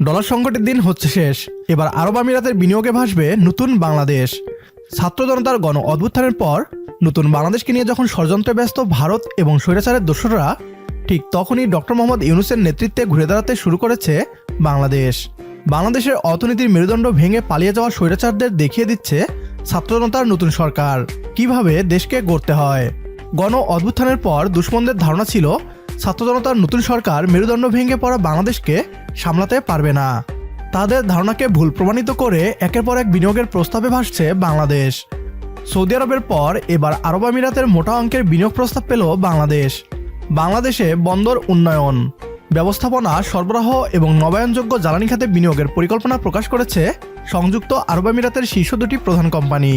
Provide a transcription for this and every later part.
Dollar সংকটের দিন হচ্ছে শেষ। এবার আরব আমিরাতের বিনিয়োগে ভাসবে নতুন বাংলাদেশ। ছাত্র জনতার গণ অভ্যুত্থানের পর নতুন বাংলাদেশকে নিয়ে যখন ষড়যন্ত্রে ব্যস্ত ভারত এবং স্বৈরাচারের দোসররা, ঠিক তখনই ডক্টর মোহাম্মদ ইউনুসের নেতৃত্বে ঘুরে দাঁড়াতে শুরু করেছে বাংলাদেশ। বাংলাদেশের অর্থনীতির মেরুদণ্ড ভেঙে পালিয়ে যাওয়া স্বৈরাচারদের দেখিয়ে দিচ্ছে ছাত্র জনতার নতুন সরকার। কীভাবে দেশকে গড়তে হয়? গণ অভ্যুত্থানের পর দুশ্মনদের ধারণা ছিল ছাত্র জনতার নতুন সরকার মেরুদণ্ড ভেঙে পড়া বাংলাদেশকে সামলাতে পারবে না। তাদের ধারণাকে ভুল প্রমাণিত করে একের পর এক বিনিয়োগের প্রস্তাবে ভাসছে বাংলাদেশ। সৌদি আরবের পর এবার আরব আমিরাতের মোটা অঙ্কের বিনিয়োগ প্রস্তাব পেল বাংলাদেশ। বাংলাদেশে বন্দর উন্নয়ন, ব্যবস্থাপনা সরবরাহ এবং নবায়নযোগ্য জ্বালানি খাতে বিনিয়োগের পরিকল্পনা প্রকাশ করেছে সংযুক্ত আরব আমিরাতের শীর্ষ দুটি প্রধান কোম্পানি।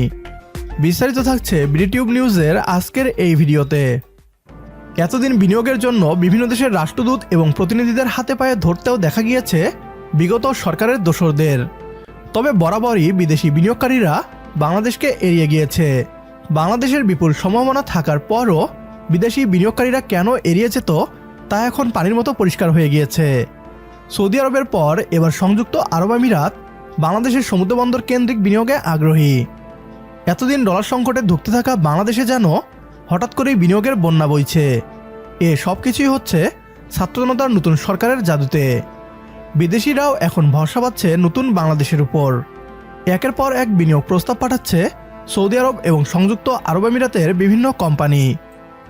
বিস্তারিত থাকছে বিডিটিউব নিউজের আজকের এই ভিডিওতে। এতদিন বিনিয়োগের জন্য বিভিন্ন দেশের রাষ্ট্রদূত এবং প্রতিনিধিদের হাতে পায়ে ধরতেও দেখা গিয়েছে বিগত সরকারের দোসরদের। তবে বরাবরই বিদেশি বিনিয়োগকারীরা বাংলাদেশকে এড়িয়ে গিয়েছে। বাংলাদেশের বিপুল সম্ভাবনা থাকার পরও বিদেশি বিনিয়োগকারীরা কেন এড়িয়ে যেত তা এখন পানির মতো পরিষ্কার হয়ে গিয়েছে। সৌদি আরবের পর এবার সংযুক্ত আরব আমিরাত বাংলাদেশের সমুদ্রবন্দর কেন্দ্রিক বিনিয়োগে আগ্রহী। এতদিন ডলার সংকটে ধুঁকতে থাকা বাংলাদেশে যেন হঠাৎ করেই বিনিয়োগের বন্যা বইছে। এ সব কিছুই হচ্ছে ছাত্র জনতার নতুন সরকারের জাদুতে। বিদেশিরাও এখন ভরসা পাচ্ছে নতুন বাংলাদেশের উপর। একের পর এক বিনিয়োগ প্রস্তাব পাঠাচ্ছে সৌদি আরব এবং সংযুক্ত আরব আমিরাতের বিভিন্ন কোম্পানি।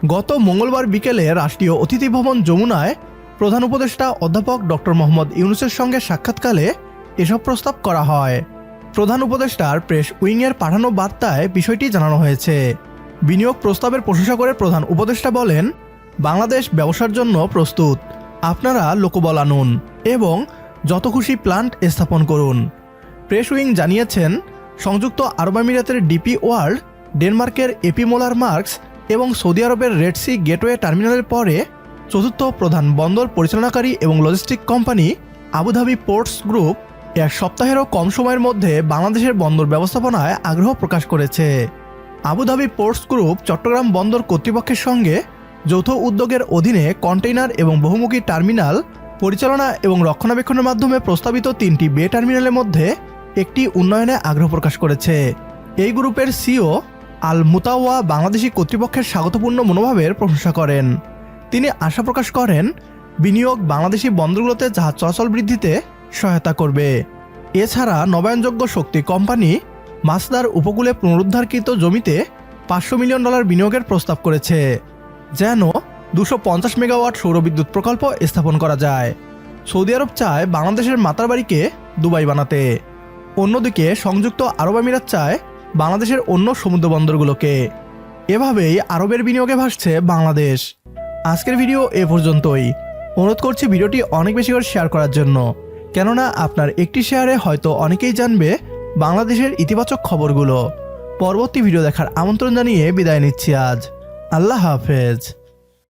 গত মঙ্গলবার বিকেলে রাষ্ট্রীয় অতিথি ভবন যমুনায় প্রধান উপদেষ্টা অধ্যাপক ডক্টর মোহাম্মদ ইউনুসের সঙ্গে সাক্ষাৎকালে এসব প্রস্তাব করা হয়। প্রধান উপদেষ্টার প্রেস উইংয়ের পাঠানো বার্তায় বিষয়টি জানানো হয়েছে। বিনিয়োগ প্রস্তাবের প্রশংসা করে প্রধান উপদেষ্টা বলেন, বাংলাদেশ ব্যবসার জন্য প্রস্তুত। আপনারা লোকবল আনুন এবং যত খুশি প্লান্ট স্থাপন করুন। প্রেস উইং জানিয়েছেন, সংযুক্ত আরব আমিরাতের ডিপি ওয়ার্ল্ড, ডেনমার্কের এপি মোলার মার্কস এবং সৌদি আরবের রেড সি গেটওয়ে টার্মিনালের পরে চতুর্থ প্রধান বন্দর পরিচালনাকারী এবং logistic company Abu Dhabi ports group এক সপ্তাহেরও কম সময়ের মধ্যে বাংলাদেশের বন্দর ব্যবস্থাপনায় আগ্রহ প্রকাশ করেছে। আবুধাবি পোর্টস গ্রুপ, চট্টগ্রাম বন্দর কর্তৃপক্ষের সঙ্গে যৌথ উদ্যোগের অধীনে কন্টেইনার এবং বহুমুখী টার্মিনাল পরিচালনা এবং রক্ষণাবেক্ষণের মাধ্যমে প্রস্তাবিত তিনটি বে টার্মিনালের মধ্যে একটি উন্নয়নে আগ্রহ প্রকাশ করেছে। এই গ্রুপের সিও আল মুতাওয়া বাংলাদেশি কর্তৃপক্ষের স্বাগতপূর্ণ মনোভাবের প্রশংসা করেন। তিনি আশা প্রকাশ করেন, বিনিয়োগ বাংলাদেশি বন্দরগুলোতে জাহাজ চলাচল বৃদ্ধিতে সহায়তা করবে। এছাড়া নবায়নযোগ্য শক্তি কোম্পানি মাসদার উপকূলে পুনরুদ্ধারকৃত জমিতে পাঁচশো মিলিয়ন ডলার বিনিয়োগের প্রস্তাব করেছে, যেন দুশো পঞ্চাশ মেগাওয়াট সৌরবিদ্যুৎ প্রকল্প স্থাপন করা যায়। সৌদি আরব চায় বাংলাদেশের মাতার বাড়িকে দুবাই বানাতে। অন্যদিকে সংযুক্ত আরব আমিরাত চায় বাংলাদেশের অন্য সমুদ্র বন্দরগুলোকে এভাবেই আরবের বিনিয়োগে ভাসছে বাংলাদেশ। আজকের ভিডিও এ পর্যন্তই। অনুরোধ করছি ভিডিওটি অনেক বেশি করে শেয়ার করার জন্য। কেননা আপনার একটি শেয়ারে হয়তো অনেকেই জানবে বাংলাদেশের ইতিবাচক খবরগুলো। পরবর্তী ভিডিও দেখার আমন্ত্রণ জানিয়ে বিদায় নিচ্ছি আজ। আল্লাহ হাফেজ।